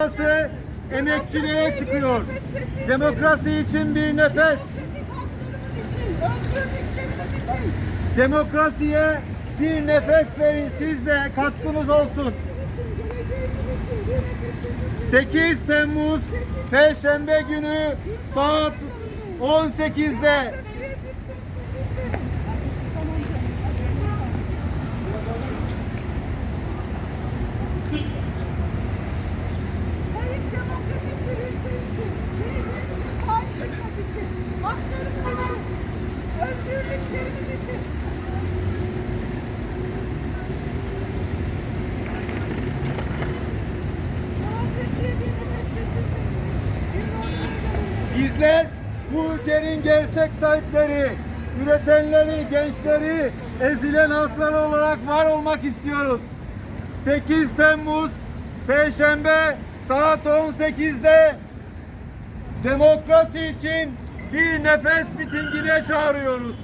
Demokrasi emekçilere çıkıyor. Demokrasi için bir nefes. Demokrasiye bir nefes verin siz de katkınız olsun. 8 Temmuz Perşembe günü saat 18'de Hayır demokratik bir ülke için, geleceğimize sahip çıkmak için, haklarımız için, özgürlüklerimiz için. Demokrasiye bir nefes kesilsin. Bir onları bizler bu ülkenin gerçek sahipleri, üretenleri, gençleri, ezilen halklar olarak var olmak istiyoruz. 8 Temmuz Perşembe saat 18'de demokrasi için bir nefes mitingine çağırıyoruz.